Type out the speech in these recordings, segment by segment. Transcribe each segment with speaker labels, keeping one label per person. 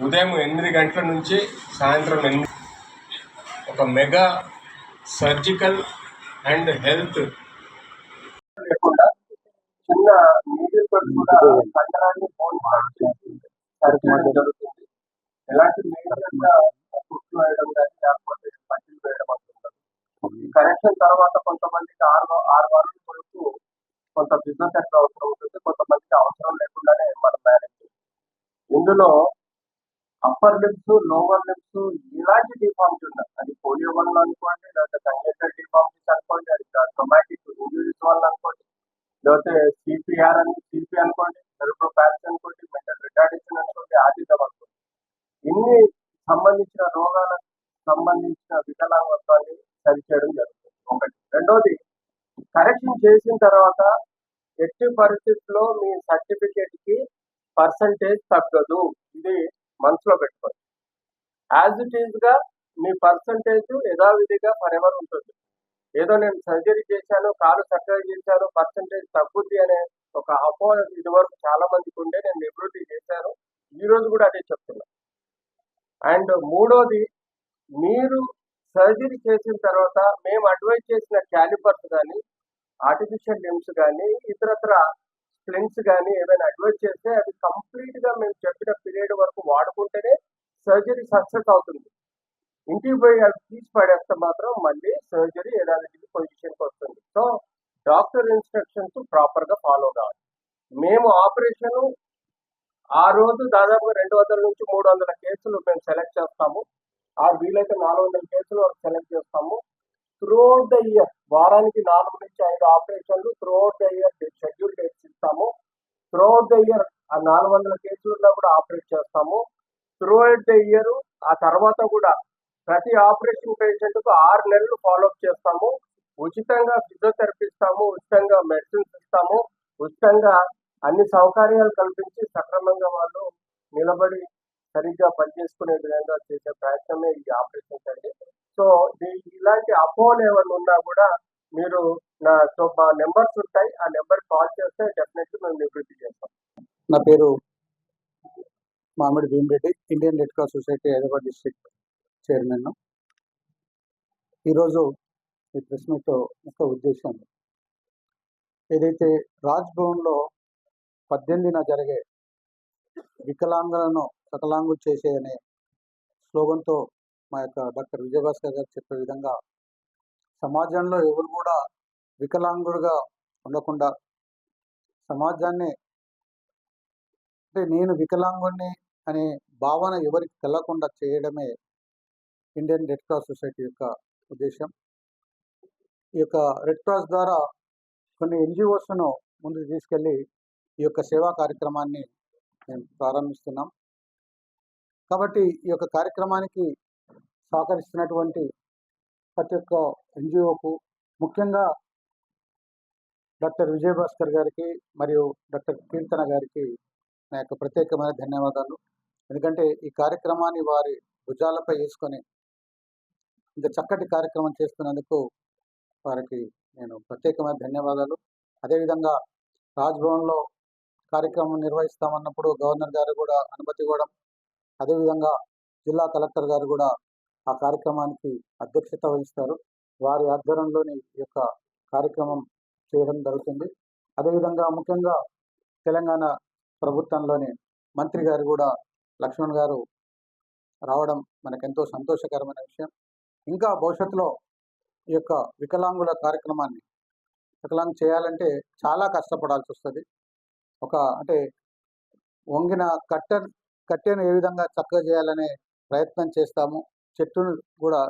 Speaker 1: ఉదయం ఎనిమిది గంటల నుంచి సాయంత్రం ఎనిమిది ఒక మెగా సర్జికల్ అండ్ హెల్త్. లేకుండా చిన్న నీటితో తోటి కూడా కండరాన్ని బోన్ సర్జరీ జరుగుతుంది. ఎలాంటి మేజర్గా కుట్లు వేయడం కానీ లేకపోతే పట్టీలు వేయడం అంటుంటారు. ఈ కరెక్షన్ తర్వాత కొంతమందికి ఆరు ఆరు వారాల వరకు కొంత ఫిజియోథెరపీ అవసరం ఉంటుంది కొంతమందికి అవసరం లేకుండానే మనం మేనేజ్ ఇందులో అప్పర్ లిప్స్ లోవర్ లిప్స్ ఇలాంటి డిఫార్మ్స్ ఉన్నాయి అది పోలియో వల్ల అనుకోండి లేకపోతే కంజెక్టెడ్ డిఫార్మ్స్ అనుకోండి అది క్రొమాటిక్ ఇంజురీస్ వల్ల అనుకోండి లేకపోతే సిపిఆర్ అని సిపి అనుకోండి సెరిబ్రో ప్యాల్స్ అనుకోండి మెంటల్ రిటార్డేషన్ అనుకోండి ఆటిజం అనుకోండి. ఇన్ని సంబంధించిన రోగాలకు సంబంధించిన వికలాంగత్వాన్ని సరిచేయడం జరుగుతుంది. ఒకటి. రెండోది కరెక్షన్ చేసిన తర్వాత ఎట్టి పరిస్థితుల్లో మీ సర్టిఫికేట్కి పర్సంటేజ్ తగ్గదు. ఇది మనసులో యాజ్ ఇట్ ఈజ్గా మీ పర్సంటేజ్ యథావిధిగా ఫర్ ఎవర్ ఉంటుంది. ఏదో నేను సర్జరీ చేశాను కాలు చక్కగా చేశాను పర్సంటేజ్ తగ్గుద్ది అనే ఒక అపో ఇదివరకు చాలా మందికి ఉండే నేను నివృత్తి చేశాను. ఈ రోజు కూడా అదే చెప్తున్నా. అండ్ మూడోది మీరు సర్జరీ చేసిన తర్వాత మేము అడ్వైజ్ చేసిన క్యాలిపర్స్ కానీ ఆర్టిఫిషియల్ లిమ్స్ కానీ ఇతరత్ర స్ప్లింట్స్ కానీ ఏమైనా అడ్వైజ్ చేస్తే అది కంప్లీట్గా మేము చెప్పిన పీరియడ్ వరకు వాడుకుంటేనే సర్జరీ సక్సెస్ అవుతుంది. ఇంటికి పోయి అది తీసి పడేస్తే మాత్రం మళ్ళీ సర్జరీ యథావిధి పొజిషన్కి వస్తుంది. సో డాక్టర్ ఇన్స్ట్రక్షన్స్ ప్రాపర్గా ఫాలో కావాలి. మేము ఆపరేషన్ ఆ రోజు దాదాపుగా రెండు వందల నుంచి మూడు వందల కేసులు మేము సెలెక్ట్ చేస్తాము. ఆ వీలైతే నాలుగు వందల కేసులు వరకు సెలెక్ట్ చేస్తాము. త్రూఅవుట్ ద ఇయర్ వారానికి నాలుగు నుంచి ఐదు ఆపరేషన్లు throughout the year schedule dates ఇస్తాము. త్రూఅవుట్ ద ఇయర్ ఆ నాలుగు వందల కేసులలో కూడా ఆపరేట్ చేస్తాము. త్రూఅవుట్ ద ఇయర్ ఆ తర్వాత కూడా ప్రతి ఆపరేషన్ పేషెంట్కు ఆరు నెలలు ఫాలోఅప్ చేస్తాము. ఉచితంగా ఫిజియోథెరపీ ఇస్తాము ఉచితంగా మెడిసిన్స్ ఇస్తాము ఉచితంగా అన్ని సౌకర్యాలు కల్పించి సక్రమంగా వాళ్ళు నిలబడి సరిగ్గా పనిచేసుకునే విధంగా చేసే ప్రయత్నమే ఈ ఆపరేషన్స్ అండి. సో ఇలాంటి అపోహలు ఏమైనా ఉన్నా కూడా మీరు నా సో మా నెంబర్స్ ఉంటాయి. ఆ నెంబర్ కాల్ చేస్తే డెఫినెట్లీ మేము నివృత్తి చేస్తాం.
Speaker 2: నా పేరు Mamidi Bhimireddy Indian red cross society Hyderabad district chairman. ఈరోజు ఈ ప్రెస్ మీట్ యొక్క ఉద్దేశం ఏదైతే రాజ్ భవన్లో పద్దెనిమిదిన జరిగే వికలాంగులను సకలాంగు చేసే అనే స్లోగన్తో మా యొక్క డాక్టర్ విజయభాస్కర్ గారు చెప్పే విధంగా సమాజంలో ఎవరు కూడా వికలాంగుడుగా ఉండకుండా సమాజాన్ని అంటే నేను వికలాంగుణ్ణి అనే భావన ఎవరికి తెల్లకుండా చేయడమే ఇండియన్ రెడ్ క్రాస్ సొసైటీ యొక్క ఉద్దేశం ఈ యొక్క రెడ్ క్రాస్ ద్వారా కొన్ని ఎన్జిఓస్ను ముందుకు తీసుకెళ్ళి ఈ యొక్క సేవా కార్యక్రమాన్ని మేము ప్రారంభిస్తున్నాం. కాబట్టి ఈ యొక్క కార్యక్రమానికి సహకరిస్తున్నటువంటి ప్రతి ఒక్క ఎన్జిఓకు ముఖ్యంగా డాక్టర్ విజయభాస్కర్ గారికి మరియు డాక్టర్ కీర్తన గారికి నా యొక్క ప్రత్యేకమైన ధన్యవాదాలు. ఎందుకంటే ఈ కార్యక్రమాన్ని వారి భుజాలపై వేసుకొని ఇంత చక్కటి కార్యక్రమం చేస్తున్నందుకు వారికి నేను ప్రత్యేకమైన ధన్యవాదాలు. అదేవిధంగా రాజ్భవన్లో కార్యక్రమం నిర్వహిస్తామన్నప్పుడు గవర్నర్ గారు కూడా అనుమతి ఇవ్వడం అదేవిధంగా జిల్లా కలెక్టర్ గారు కూడా ఆ కార్యక్రమానికి అధ్యక్షత వహిస్తారు. వారి ఆధ్వర్యంలోని ఈ యొక్క కార్యక్రమం చేయడం జరుగుతుంది. అదేవిధంగా ముఖ్యంగా తెలంగాణ ప్రభుత్వంలోని మంత్రి గారు కూడా లక్ష్మణ్ గారు రావడం మనకెంతో సంతోషకరమైన విషయం. ఇంకా భవిష్యత్తులో ఈ యొక్క వికలాంగుల కార్యక్రమాన్ని వికలాంగ్ చేయాలంటే చాలా కష్టపడాల్సి వస్తుంది. ఒక అంటే వంగిన కట్టె కట్టెను ఏ విధంగా చక్కగా చేయాలనే ప్రయత్నం చేస్తాము. చెట్టును కూడా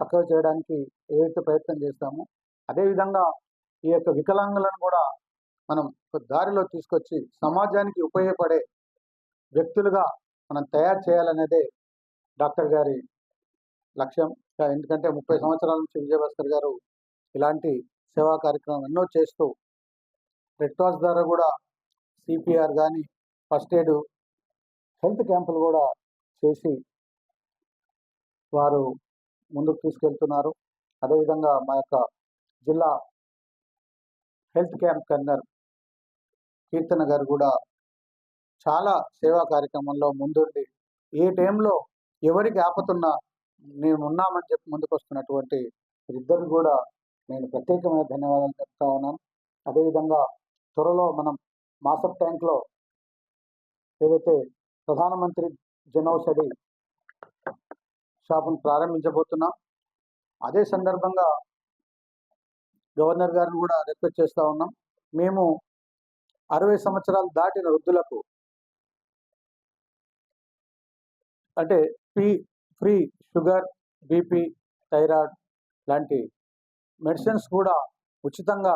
Speaker 2: చక్కగా చేయడానికి ఏదైతే ప్రయత్నం చేస్తామో. అదేవిధంగా ఈ యొక్క వికలాంగులను కూడా మనం ఒక దారిలో తీసుకొచ్చి సమాజానికి ఉపయోగపడే వ్యక్తులుగా మనం తయారు చేయాలనేదే డాక్టర్ గారి లక్ష్యం. ఎందుకంటే ముప్పై సంవత్సరాల నుంచి విజయభాస్కర్ గారు ఇలాంటి సేవా కార్యక్రమం ఎన్నో చేస్తూ రెడ్ క్రాస్ ద్వారా కూడా సిపిఆర్ కానీ ఫస్ట్ ఎయిడ్ హెల్త్ క్యాంపులు కూడా చేసి వారు ముందుకు తీసుకెళ్తున్నారు. అదేవిధంగా మా యొక్క జిల్లా హెల్త్ క్యాంప్ కన్నర్ కీర్తన గారు కూడా చాలా సేవా కార్యక్రమంలో ముందుండి ఏ టైంలో ఎవరికి ఆపతున్నా నేను ఉన్నామని చెప్పి ముందుకు వస్తున్నటువంటి ఇద్దరు కూడా నేను ప్రత్యేకమైన ధన్యవాదాలు చెప్తా ఉన్నాను. అదేవిధంగా త్వరలో మనం మాసప్ ట్యాంక్లో ఏదైతే ప్రధానమంత్రి జనౌషధి షాపును ప్రారంభించబోతున్నాం అదే సందర్భంగా గవర్నర్ గారిని కూడా రిక్వెస్ట్ చేస్తూ ఉన్నాం. మేము అరవై సంవత్సరాలు దాటిన వృద్ధులకు అంటే P free sugar BP thyroid లాంటి మెడిసిన్స్ కూడా ఉచితంగా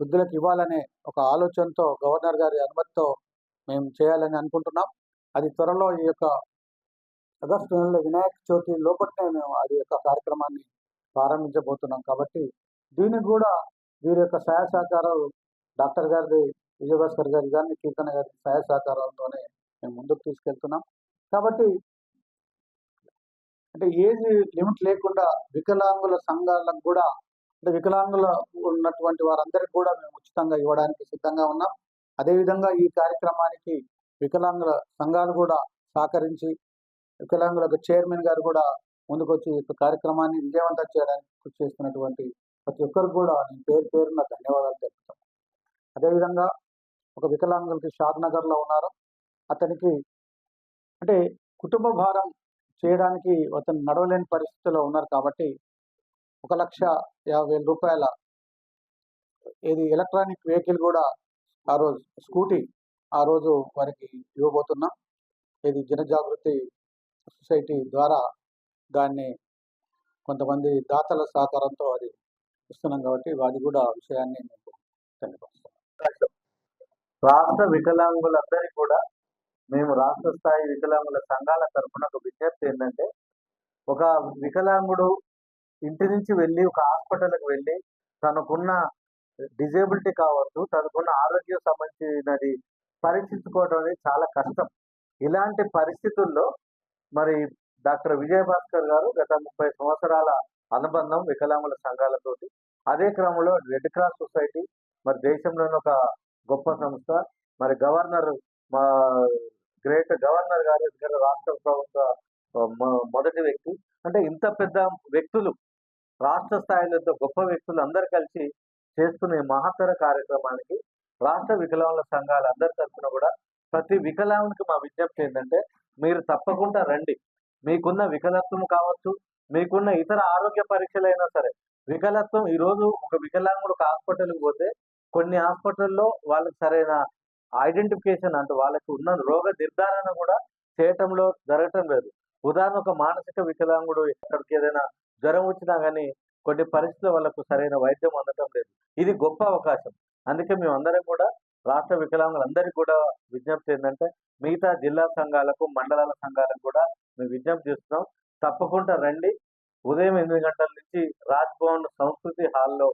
Speaker 2: వృద్ధులకు ఇవ్వాలనే ఒక ఆలోచనతో గవర్నర్ గారి అనుమతితో మేము చేయాలని అనుకుంటున్నాం. అది త్వరలో ఈ యొక్క ఆగస్టు నెలలో వినాయక చవితి లోపలనే మేము అది యొక్క కార్యక్రమాన్ని ప్రారంభించబోతున్నాం కాబట్టి దీనికి కూడా వీరి యొక్క సహాయ సహకారాలు డాక్టర్ గారిది విజయభాస్కర్ గారి గారిని కీర్తన గారి సహాయ సహకారాలతోనే మేము ముందుకు తీసుకెళ్తున్నాం. కాబట్టి అంటే ఏజ్ లిమిట్ లేకుండా వికలాంగుల సంఘాలకు కూడా అంటే వికలాంగుల ఉన్నటువంటి వారందరికీ కూడా మేము ఉచితంగా ఇవ్వడానికి సిద్ధంగా ఉన్నాం. అదేవిధంగా ఈ కార్యక్రమానికి వికలాంగుల సంఘాలు కూడా సహకరించి వికలాంగులకు చైర్మన్ గారు కూడా ముందుకొచ్చి ఈ కార్యక్రమాన్ని విజయవంతం చేయడానికి కృషి చేస్తున్నటువంటి ప్రతి ఒక్కరు కూడా నేను పేరు పేరున ధన్యవాదాలు తెలుపుతాను. అదేవిధంగా ఒక వికలాంగులకి షాద్ నగర్లో ఉన్నారు. అతనికి అంటే కుటుంబ భారం చేయడానికి అతను నడవలేని పరిస్థితిలో ఉన్నారు కాబట్టి ఒక లక్ష యాభై వేల రూపాయల ఇది ఎలక్ట్రానిక్ వెహికల్ కూడా ఆ రోజు స్కూటీ ఆ రోజు వారికి ఇవ్వబోతున్నాం. ఇది జనజాగృతి సొసైటీ ద్వారా దాన్ని కొంతమంది దాతల సహకారంతో అది ఇస్తున్నాం కాబట్టి అది కూడా విషయాన్ని మీకు తెలియపరుస్తున్నాం
Speaker 3: రాష్ట్ర వికలాంగులందరికీ కూడా మేము రాష్ట్ర స్థాయి వికలాంగుల సంఘాల తరఫున ఒక విజ్ఞప్తి ఏంటంటే ఒక వికలాంగుడు ఇంటి నుంచి వెళ్ళి ఒక హాస్పిటల్కి వెళ్ళి తనకున్న డిజేబిలిటీ కావచ్చు తనకున్న ఆరోగ్యం సంబంధించినది పరీక్షించుకోవడం అనేది చాలా కష్టం. ఇలాంటి పరిస్థితుల్లో మరి డాక్టర్ విజయభాస్కర్ గారు గత ముప్పై సంవత్సరాల అనుబంధం వికలాంగుల సంఘాలతోటి అదే క్రమంలో రెడ్ క్రాస్ సొసైటీ మరి దేశంలోని ఒక గొప్ప సంస్థ మరి గవర్నర్ మా గ్రేట్ గవర్నర్ గారు దగ్గర రాష్ట్ర ప్రభుత్వ మొ- మొదటి వ్యక్తి. అంటే ఇంత పెద్ద వ్యక్తులు రాష్ట్ర స్థాయిలో గొప్ప వ్యక్తులు అందరు కలిసి చేస్తున్న మహత్తర కార్యక్రమానికి రాష్ట్ర వికలాంగుల సంఘాలు అందరి తరఫున కూడా ప్రతి వికలాంగునికి మా విజ్ఞప్తి ఏంటంటే మీరు తప్పకుండా రండి. మీకున్న వికలత్వం కావచ్చు మీకున్న ఇతర ఆరోగ్య పరీక్షలైనా సరే వికలత్వం ఈరోజు ఒక వికలాంగుడు ఒక హాస్పిటల్కి పోతే కొన్ని హాస్పిటల్లో వాళ్ళకి సరైన ఐడెంటిఫికేషన్ అంటే వాళ్ళకి ఉన్న రోగ నిర్ధారణ కూడా చేయటంలో జరగటం లేదు. ఉదాహరణ ఒక మానసిక వికలాంగుడు ఎక్కడికి ఏదైనా జ్వరం వచ్చినా కానీ కొన్ని పరిస్థితుల వాళ్ళకు సరైన వైద్యం అందటం లేదు. ఇది గొప్ప అవకాశం. అందుకే మేము అందరం కూడా రాష్ట్ర వికలాంగులందరికీ కూడా విజ్ఞప్తి ఏంటంటే మిగతా జిల్లా సంఘాలకు మండలాల సంఘాలకు కూడా మేము విజ్ఞప్తి చేస్తున్నాం. తప్పకుండా రండి. ఉదయం ఎనిమిది గంటల నుంచి రాజ్భవన్ సంస్కృతి హాల్లో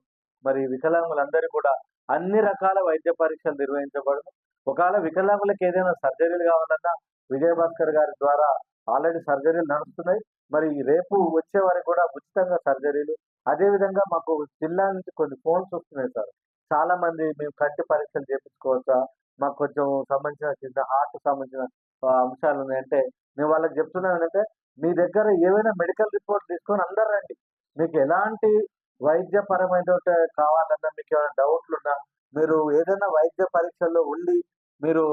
Speaker 3: మరి వికలాంగులందరూ కూడా అన్ని రకాల వైద్య పరీక్షలు నిర్వహించబడను. ఒకవేళ వికలాంగులకు ఏదైనా సర్జరీలు కావాలన్నా విజయభాస్కర్ గారి ద్వారా ఆల్రెడీ సర్జరీలు నడుస్తున్నాయి. మరి రేపు వచ్చే వారికి కూడా ఉచితంగా సర్జరీలు. అదేవిధంగా మాకు జిల్లా నుంచి కొన్ని ఫోన్స్ వస్తున్నాయి సార్. చాలా మంది మేము కంటి పరీక్షలు చేయించుకోవచ్చా మాకు కొంచెం సంబంధించిన చిన్న హార్ట్ సంబంధించిన అంశాలు ఉన్నాయంటే మేము వాళ్ళకి చెప్తున్నాం ఏంటంటే మీ దగ్గర ఏవైనా మెడికల్ రిపోర్ట్ తీసుకొని అందరు రండి. మీకు ఎలాంటి వైద్యపరమైన కావాలన్నా మీకు ఏమైనా డౌట్లు ఉన్నా మీరు ఏదైనా వైద్య పరీక్షల్లో ఉండి మీరు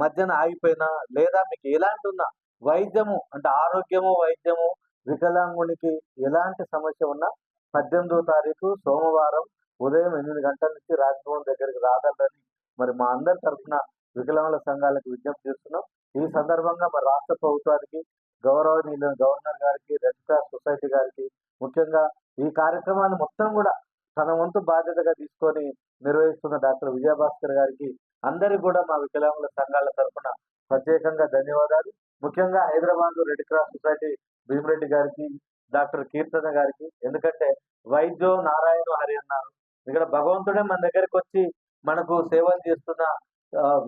Speaker 3: మధ్యన ఆగిపోయినా లేదా మీకు ఎలాంటి ఉన్నా వైద్యము అంటే ఆరోగ్యము వైద్యము వికలాంగునికి ఎలాంటి సమస్య ఉన్నా పద్దెనిమిదో తారీఖు సోమవారం ఉదయం ఎనిమిది గంటల నుంచి రాజ్భవన్ దగ్గరికి రాగలరని మరి మా అందరి తరఫున వికలాంగుల సంఘాలకు విజ్ఞప్తి చేస్తున్నాం. ఈ సందర్భంగా మరి రాష్ట్ర ప్రభుత్వానికి గౌరవనీయులు గవర్నర్ గారికి రెడ్ క్రాస్ సొసైటీ గారికి ముఖ్యంగా ఈ కార్యక్రమాన్ని మొత్తం కూడా తన వంతు బాధ్యతగా తీసుకొని నిర్వహిస్తున్న డాక్టర్ విజయభాస్కర్ గారికి అందరికి కూడా మా వికలాంగుల సంఘాల తరఫున ప్రత్యేకంగా ధన్యవాదాలు. ముఖ్యంగా Hyderabad red cross society Bhimireddy garu doctor Keerthana గారికి ఎందుకంటే వైద్యో నారాయణ హరి అన్నారు. ఇక్కడ భగవంతుడే మన దగ్గరికి వచ్చి మనకు సేవలు చేస్తున్న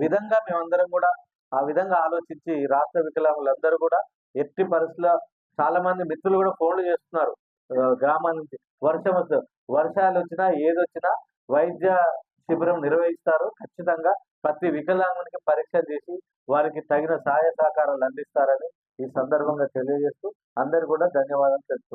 Speaker 3: విధంగా మేమందరం కూడా ఆ విధంగా ఆలోచించి రాష్ట్ర వికలాంగులందరూ కూడా ఎట్టి పరిస్థితుల్లో చాలా మంది మిత్రులు కూడా ఫోన్లు చేస్తున్నారు. గ్రామాల నుంచి వర్షం వర్షాలు వచ్చినా ఏదొచ్చినా వైద్య శిబిరం నిర్వహిస్తారు. ఖచ్చితంగా ప్రతి వికలాంగునికి పరీక్ష చేసి వారికి తగిన సహాయ సహకారాలు అందిస్తారని ఈ సందర్భంగా తెలియజేస్తూ అందరు కూడా ధన్యవాదాలు తెలుపుతున్నాను